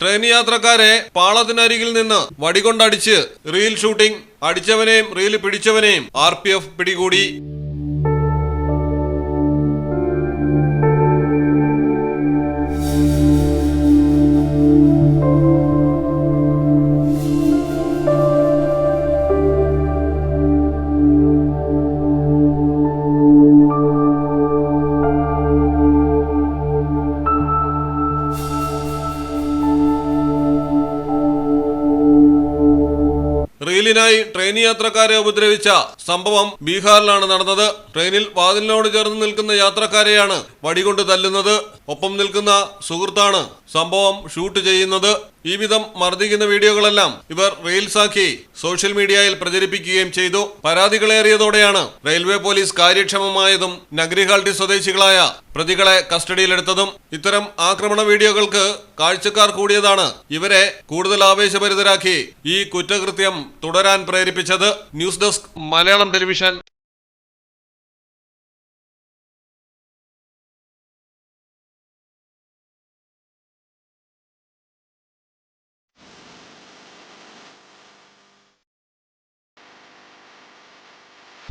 Train യാത്രക്കാരെ പാളത്തിനരികിൽ നിന്ന് വടികൊണ്ടടിച്ച് റീൽ ഷൂട്ടിംഗ് അടിച്ചവനെയും റീൽ പിടിച്ചവനെയും ആർ പിടികൂടി. റീലിനായി ട്രെയിൻ യാത്രക്കാരെ ഉപദ്രവിച്ച സംഭവം ബീഹാറിലാണ് നടന്നത്. ട്രെയിനിൽ വാതിലിനോട് ചേർന്ന് നിൽക്കുന്ന യാത്രക്കാരെയാണ് വടികൊണ്ട് തല്ലുന്നത്. ഒപ്പം നിൽക്കുന്ന സുഹൃത്താണ് സംഭവം ഷൂട്ട് ചെയ്യുന്നത്. ഈ വിധം മർദ്ദിക്കുന്ന വീഡിയോകളെല്ലാം ഇവർ റീൽസാക്കി സോഷ്യൽ മീഡിയയിൽ പ്രചരിപ്പിക്കുകയും ചെയ്തു. പരാതികളേറിയതോടെയാണ് റെയിൽവേ പോലീസ് കാര്യക്ഷമമായതും നഗരിഹാൾട്ടി സ്വദേശികളായ പ്രതികളെ കസ്റ്റഡിയിലെടുത്തതും. ഇത്തരം ആക്രമണ വീഡിയോകൾക്ക് കാഴ്ചക്കാർ കൂടിയതാണ് ഇവരെ കൂടുതൽ ആവേശഭരിതരാക്കി ഈ കുറ്റകൃത്യം തുടരാൻ പ്രേരിപ്പിച്ചത്. News desk Malayalam television.